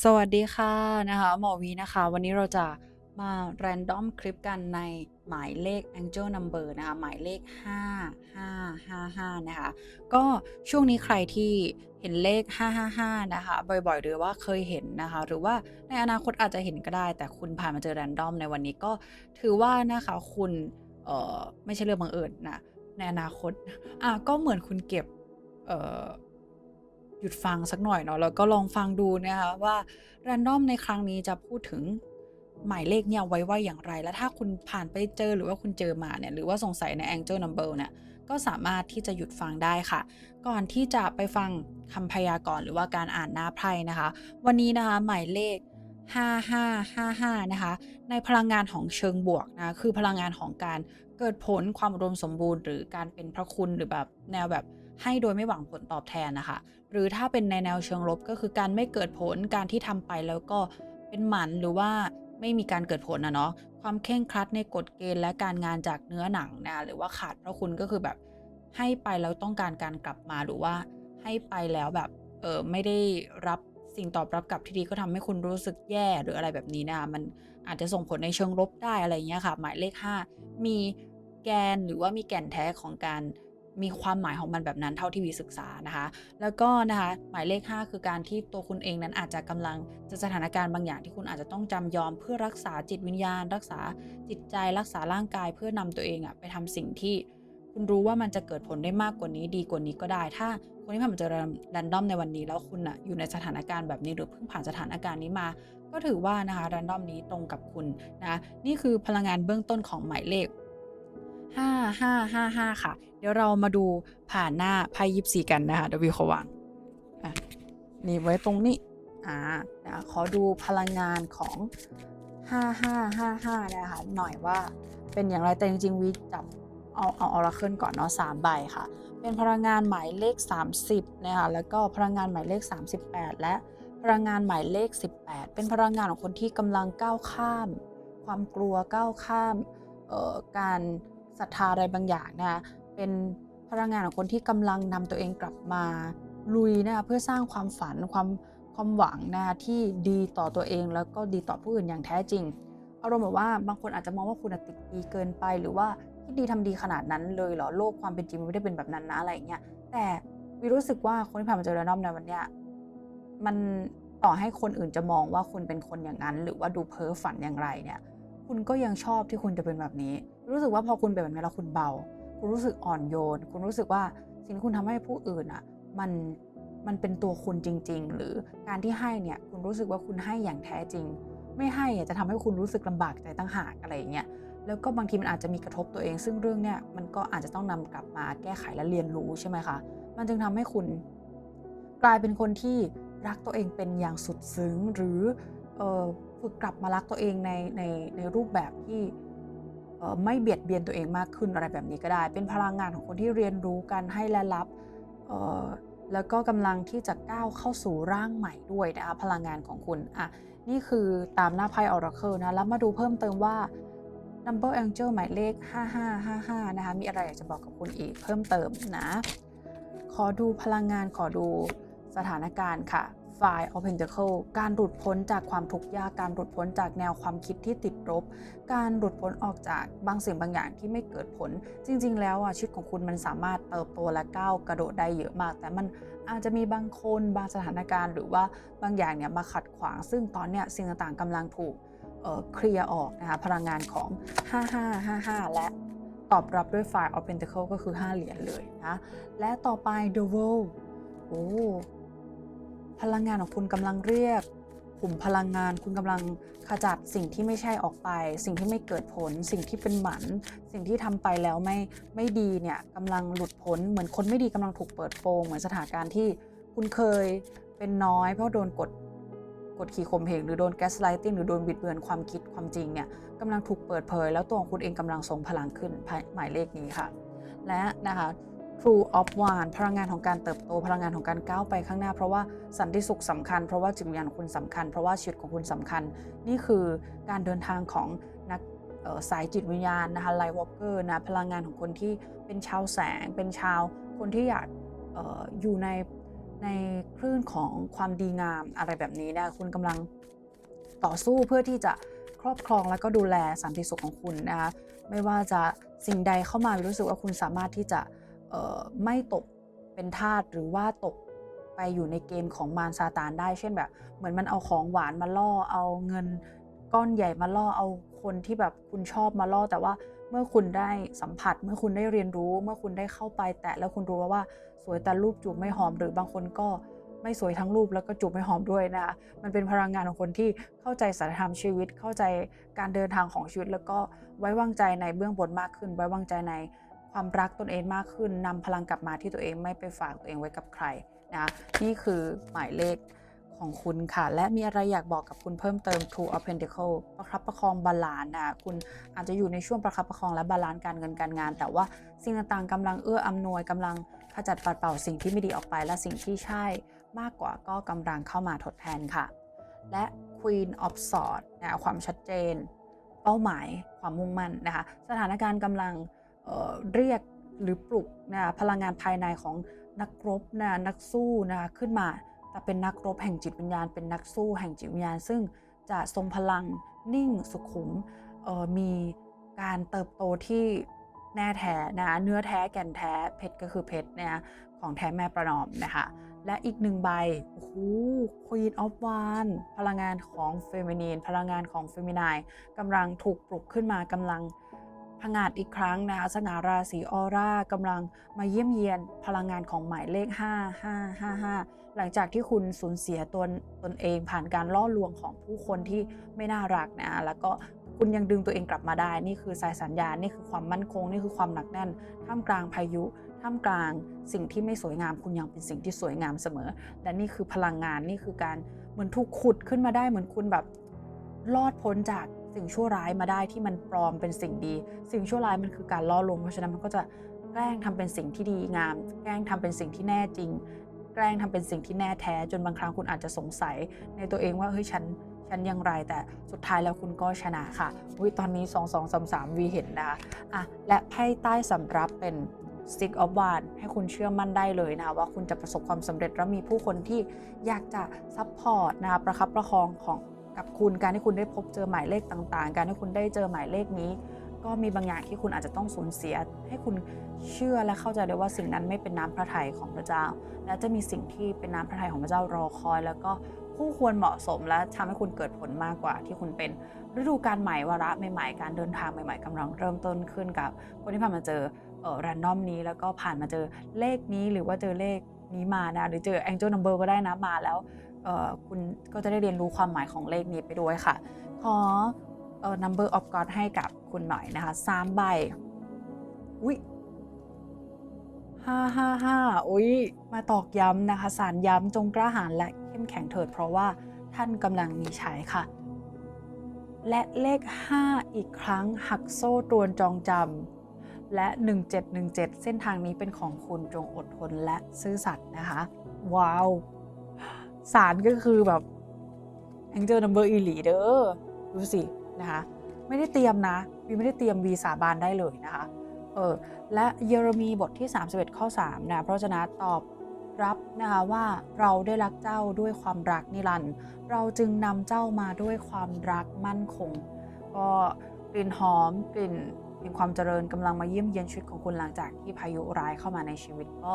สวัสดีค่ะนะคะหมอวีนะคะ วันนี้เราจะมา random คลิปกันในหมายเลข Angel Number นะคะหมายเลข 5555 นะคะก็ช่วงนี้ใครที่เห็นเลข 555 นะคะ บ่อยๆ หรือว่าเคยเห็นนะคะ หรือว่าในอนาคตอาจจะเห็นก็ได้ แต่คุณผ่านมาเจอ random ในวันนี้ก็ถือว่านะคะคุณเอ่อไม่ใช่เรื่องบังเอิญนะในอนาคตอะก็เหมือนคุณเก็บเอ่อ หยุดฟังสักหน่อยเนาะแล้วก็ลองฟังดูนะคะว่า random ในครั้งนี้จะพูดถึงหมายเลขเนี่ยไว้ว่าอย่างไร และถ้าคุณผ่านไปเจอหรือว่าคุณเจอมาเนี่ยหรือว่าสงสัยใน Angel Number เนี่ยก็สามารถที่จะหยุดฟังได้ค่ะ ก่อนที่จะไปฟังคำพยากรณ์หรือว่าการอ่านหน้าไพ่นะคะ วันนี้นะคะหมายเลข 5555 นะคะ ในพลังงานของเชิงบวกนะคือพลังงานของการเกิดผลความอุดมสมบูรณ์ หรือการเป็นพระคุณหรือแบบแนวแบบ ให้โดยไม่หวังผลตอบแทนนะคะ หรือถ้าเป็นในแนวเชิงลบก็คือการไม่เกิดผลการที่ทำไปแล้วก็เป็นหมันหรือว่าไม่มีการเกิดผลนะเนาะความเคร่งครัดในกฎเกณฑ์และการงานจากเนื้อหนังนะหรือว่าขาดเพราะคุณก็คือแบบให้ไปแล้วต้องการการกลับมาหรือว่าให้ไปแล้วแบบเออไม่ได้รับสิ่งตอบรับกลับที่ดีก็ทำให้คุณรู้สึกแย่หรืออะไรแบบนี้นะมันอาจจะส่งผลในเชิงลบได้อะไรเงี้ยค่ะ หมายเลข 5 มีแกนหรือว่ามีแก่นแท้ของการ มีความหมายของมันแบบนั้นเท่าที่วีศึกษานะคะ แล้วก็นะคะหมายเลข 5 คือการที่ตัวคุณเองนั้นอาจจะกำลังจอสถานการณ์บางอย่างที่คุณอาจจะต้องจำยอมเพื่อรักษาจิตวิญญาณ รักษาจิตใจรักษาร่างกายเพื่อนำตัวเองอะไปทำสิ่งที่คุณรู้ว่ามันจะเกิดผลได้มากกว่านี้ดีกว่านี้ก็ได้ ถ้าคนที่ผ่านมาเจอแรนดอมในวันนี้แล้วคุณอะอยู่ในสถานการณ์แบบนี้หรือเพิ่งผ่านสถานการณ์นี้มา ก็ถือว่านะคะแรนดอมนี้ตรงกับคุณนะนี่คือพลังงานเบื้องต้นของหมายเลข 5555 ค่ะ เดี๋ยวเรามาดูผ่านหน้าไพ่ยิปซีกันนะคะเดวิวขวางอะนี่ไว้ตรงนี้อ่าขอดูพลังงานของ 5555 นะคะหน่อยว่าเป็นอย่างไรแต่จริงๆวิจับเอาเอาออราเคิลก่อนเนาะ3ใบค่ะ เป็นพลังงานหมายเลข 30 นะคะแล้วก็พลังงานหมายเลข 38 และพลังงานหมายเลข 18 เป็นพลังงานของคนที่กำลังก้าวข้าม ความกลัวก้าวข้ามการศรัทธาอะไรบางอย่างนะคะ เป็นพลังงานของคนที่กำลังนำตัวเองกลับมาลุยนะคะเพื่อสร้างความฝันความความหวังนะคะที่ดีต่อตัวเองแล้วก็ดีต่อผู้อื่นอย่างแท้จริง อารมณ์แบบว่าบางคนอาจจะมองว่าคุณติดดีเกินไป หรือว่าคิดดีทำดีขนาดนั้นเลยเหรอโลกความเป็นจริงมันไม่ได้เป็นแบบนั้นนะอะไรเงี้ยแต่วิรู้สึกว่าคนที่ผ่านมาเจอแรนดอมในวันเนี้ยมันต่อให้คนอื่นจะมองว่าคุณเป็นคนอย่างนั้น หรือว่าดูเพ้อฝันอย่างไรเนี่ย คุณก็ยังชอบที่คุณจะเป็นแบบนี้ รู้สึกว่าพอคุณเป็นแบบนี้แล้วคุณเบา คุณรู้สึกอ่อนโยน คุณรู้สึกว่าสิ่งที่คุณทำให้ผู้อื่นอะมันมันเป็นตัวคุณจริง ๆ หรือการที่ให้เนี่ยคุณรู้สึกว่าคุณให้อย่างแท้จริง ไม่ให้อะจะทำให้คุณรู้สึกลำบากใจตั้งหากอะไรอย่างเงี้ยแล้วก็บางทีมันอาจจะมีกระทบตัวเอง ซึ่งเรื่องเนี้ยมันก็อาจจะต้องนำกลับมาแก้ไขและเรียนรู้ใช่ไหมคะมันจึงทำให้คุณ กลายเป็นคนที่รักตัวเองเป็นอย่างสุดซึ้งหรือเอ่อฝึกกลับมารักตัวเองในในในรูปแบบที่ ไม่เบียดเบียนตัวเองมากขึ้นอะไรแบบนี้ก็ได้ เป็นพลังงานของคนที่เรียนรู้การให้และรับแล้วก็กำลังที่จะก้าวเข้าสู่ร่างใหม่ด้วยนะคะพลังงานของคุณอะนี่คือตามหน้าไพ่ Oracle นะแล้วมาดูเพิ่มเติมว่า Number Angel หมายเลข 5555 นะคะ มีอะไรอยากจะบอกกับคุณอีกเพิ่มเติมนะ ขอดูพลังงานขอดูสถานการณ์ค่ะ Five of Pentacle การหลุดพ้นจากความทุกข์ยาก การหลุดพ้นจากแนวความคิดที่ติดลบ การหลุดพ้นออกจากบางสิ่งบางอย่างที่ไม่เกิดผล จริง ๆ แล้วอะชีวิตของคุณมันสามารถเติบโตและก้าวกระโดดได้เยอะมาก แต่มันอาจจะมีบางคนบางสถานการณ์หรือว่าบางอย่างเนี่ยมาขัดขวาง ซึ่งตอนเนี้ยสิ่งต่างๆกำลังถูกเคลียร์ออกนะคะพลังงานของ 5555 และตอบรับด้วย Five of Pentacle ก็คือ 5 เหรียญเลยนะ และต่อไป The World โอ้ พลังงานของคุณกำลังเรียกกลุ่มพลังงาน คุณกำลังขจัดสิ่งที่ไม่ใช่ออกไป สิ่งที่ไม่เกิดผล สิ่งที่เป็นหมัน สิ่งที่ทำไปแล้วไม่ไม่ดีเนี่ยกำลังหลุดพ้นเหมือนคนไม่ดีกำลังถูกเปิดโปงเหมือนสถานการณ์ที่คุณเคยเป็นน้อยเพราะโดนกดกดขี่ข่มเหงหรือโดนแก๊สไลติงหรือโดนบิดเบือนความคิดความจริงเนี่ยกำลังถูกเปิดเผย แล้วตัวของคุณเองกำลังทรงพลังขึ้นหมายเลขนี้ค่ะ และนะคะ True of One พลังงานของการเติบโตพลังงานของการก้าวไปข้างหน้า เพราะว่าสันติสุขสำคัญ เพราะว่าจิตวิญญาณของคุณสำคัญ เพราะว่าชีวิตของคุณสำคัญ นี่คือการเดินทางของนักสายจิตวิญญาณนะคะไลท์วอล์กเกอร์นะพลังงานของคนที่เป็นชาวแสง เป็นชาวคนที่อยากอออยู่ในในคลื่นของความดีงามอะไรแบบนี้นะคุณกำลังต่อสู้เพื่อที่จะครอบครองแล้วก็ดูแลสันติสุขของคุณนะคะไม่ว่าจะสิ่งใดเข้ามารู้สึกว่าคุณสามารถที่จะ ไม่ตกเป็นทาสหรือว่าตกไปอยู่ในเกมของมารซาตานได้ เช่นแบบ เหมือนมันเอาของหวานมาล่อ เอาเงินก้อนใหญ่มาล่อ เอาคนที่แบบคุณชอบมาล่อ แต่ว่าเมื่อคุณได้สัมผัส เมื่อคุณได้เรียนรู้ เมื่อคุณได้เข้าไปแตะแล้วคุณรู้ว่าสวยแต่รูปจูบไม่หอมหรือบางคนก็ไม่สวยทั้งรูปแล้วก็จูบไม่หอมด้วยนะคะมันเป็นพลังงานของคนที่เข้าใจสัจธรรมชีวิต เข้าใจการเดินทางของชีวิต แล้วก็ไว้วางใจในเบื้องบนมากขึ้น ไว้วางใจใน ความรักตนเองมากขึ้นนำพลังกลับมาที่ตัวเองไม่ไปฝากตัวเองไว้กับใครนะคะนี่คือหมายเลขของคุณค่ะ และมีอะไรอยากบอกกับคุณเพิ่มเติม Two of Pentacle ประครับประคองบาลานซ์นะคุณอาจจะอยู่ในช่วงประครับประคองและบาลานซ์การเงินการงาน แต่ว่าสิ่งต่างๆกำลังเอื้ออำนวยกำลังขจัดปัดเป่าสิ่งที่ไม่ดีออกไป และสิ่งที่ใช่มากกว่าก็กำลังเข้ามาทดแทนค่ะ และ Queen of Swords นะความชัดเจน เป้าหมายความมุ่งมั่นนะคะ สถานการณ์กำลัง เรียกหรือปลุกนะพลังงานภายในของนักรบนะนักสู้นะคะขึ้นมา แต่เป็นนักรบแห่งจิตวิญญาณ เป็นนักสู้แห่งจิตวิญญาณ ซึ่งจะทรงพลังนิ่งสุขุมมีการเติบโตที่แน่แท้นะเนื้อแท้แก่นแท้เพชรก็คือเพชรนะของแท้แม่ประนอมนะคะและอีกหนึ่งใบโอ้โห Queen of w a n พลังงานของเฟมินีนพลังงานของเฟมินายกำลังถูกปลุกขึ้นมากำลัง ผงาดอีกครั้งนะคะสง่าราศีออร่ากำลังมาเยี่ยมเยียนพลังงานของหมายเลข 5555 หลังจากที่คุณสูญเสียตนตนเองผ่านการล่อลวงของผู้คนที่ไม่น่ารักนะแล้วก็คุณยังดึงตัวเองกลับมาได้ นี่คือสายสัญญาณนี่คือความมั่นคง นี่คือความหนักแน่น ท่ามกลางพายุท่ามกลางสิ่งที่ไม่สวยงาม คุณยังเป็นสิ่งที่สวยงามเสมอ และนี่คือพลังงานนี่คือการเหมือนถูกขุดขึ้นมาได้เหมือนคุณแบบรอดพ้นจาก สิ่งชั่วร้ายมาได้ที่มันปลอมเป็นสิ่งดี สิ่งชั่วร้ายมันคือการล่อลวงเพราะฉะนั้นมันก็จะแกล้งทำเป็นสิ่งที่ดีงาม แกล้งทำเป็นสิ่งที่แน่จริง แกล้งทำเป็นสิ่งที่แน่แท้ จนบางครั้งคุณอาจจะสงสัยในตัวเองว่าเฮ้ยฉันฉันยังไรแต่สุดท้ายแล้วคุณก็ชนะค่ะอุ้ยตอนนี้ 2 2 3 3วีเห็นนะคะอะและไพ่ใต้สำรับเป็น Stick of w a n ให้คุณเชื่อมั่นได้เลยนะว่าคุณจะประสบความสำเร็จและมีผู้คนที่อยากจะซัพพอร์ตนะคะประคับประคองของ กับคุณการที่คุณได้พบเจอหมายเลขต่างๆ การที่คุณได้เจอหมายเลขนี้ ก็มีบางอย่างที่คุณอาจจะต้องสูญเสีย ให้คุณเชื่อและเข้าใจเลยว่าสิ่งนั้นไม่เป็นน้ำพระทัยของพระเจ้า และจะมีสิ่งที่เป็นน้ำพระทัยของพระเจ้ารอคอย แล้วก็คู่ควรเหมาะสมและทำให้คุณเกิดผลมากกว่าที่คุณเป็นฤดูการใหม่วาระใหม่ๆการเดินทางใหม่ๆกำลังเริ่มต้นขึ้นกับคนที่ผ่านมาเจอเออ r รนดอมนี้แล้วก็ผ่านมาเจอเลขนี้หรือว่าเจอเลข นี้มานะ หรือเจอ Angel Number ก็ได้นะมาแล้วคุณก็จะได้เรียนรู้ความหมายของเลขนี้ไปด้วยค่ะ ขอเอ่อ number of God ให้กับคุณหน่อยนะคะสามใบอุ้ยห้าห้าห้าอุ้ยมาตอกย้ำนะคะ สารย้ำจงกล้าหาญและเข้มแข็งเถิด เพราะว่าท่านกำลังมีชัยค่ะ และเลข 5 อีกครั้งหักโซ่ตรวนจองจำ และ 1717 เส้นทางนี้เป็นของคุณจงอดทนและซื่อสัตย์นะคะ ว้าว สารก็คือแบบ Angel Number อีหลีเด้อดูสินะคะ ไม่ได้เตรียมนะวีไม่ได้เตรียมวีสาบานได้เลยนะคะเออและเยเรมีบทที่ 31 ข้อ 3 นะพระเจ้าตอบรับนะคะว่าเราได้รักเจ้าด้วยความรักนิรันดร์เราจึงนำเจ้ามาด้วยความรักมั่นคง ก็กลิ่นหอมกลิ่น มีความเจริญกำลังมาเยี่ยมเยียนชีวิตของคุณหลังจากที่พายุร้ายเข้ามาในชีวิต ก็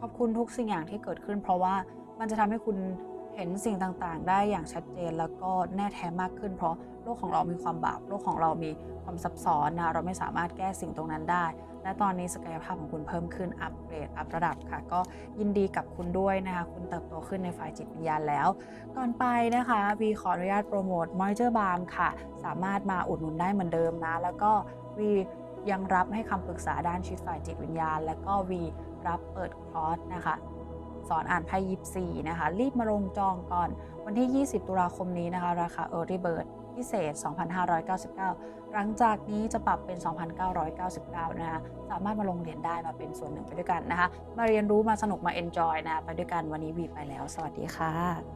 ขอบคุณทุกสิ่งอย่างที่เกิดขึ้น เพราะว่ามันจะทำให้คุณเห็นสิ่งต่างๆ ได้อย่างชัดเจนแล้วก็แน่แท้มากขึ้น เพราะโลกของเรามีความบาป โลกของเรามีความซับซ้อนนะเราไม่สามารถแก้สิ่งตรงนั้นได้ และตอนนี้ศักยภาพของคุณเพิ่มขึ้นอัปเกรดอัประดับค่ะ ก็ยินดีกับคุณด้วยนะคะ คุณเติบโตขึ้นในฝ่ายจิตวิญญาณแล้ว ก่อนไปนะคะวีขออนุญาตโปรโมทมอยเจอร์บาร์มค่ะ สามารถมาอุดหนุนได้เหมือนเดิมนะ แล้วก็ วียังรับให้คำปรึกษาด้านชีวิตฝ่ายจิตวิญญาณ แล้วก็วีรับเปิดคอร์สนะคะสอนอ่านไพ่ยิปซีนะคะ รีบมาลงจองก่อนวันที่ 20 ตุลาคมนี้นะคะ ราคา Early Bird พิเศษ 2,599 หลังจากนี้จะปรับเป็น 2,999 นะคะ สามารถมาลงเรียนได้มาเป็นส่วนหนึ่งไปด้วยกันนะคะ มาเรียนรู้มาสนุกมา enjoy นะ ไปด้วยกันวันนี้วีไปแล้ว สวัสดีค่ะ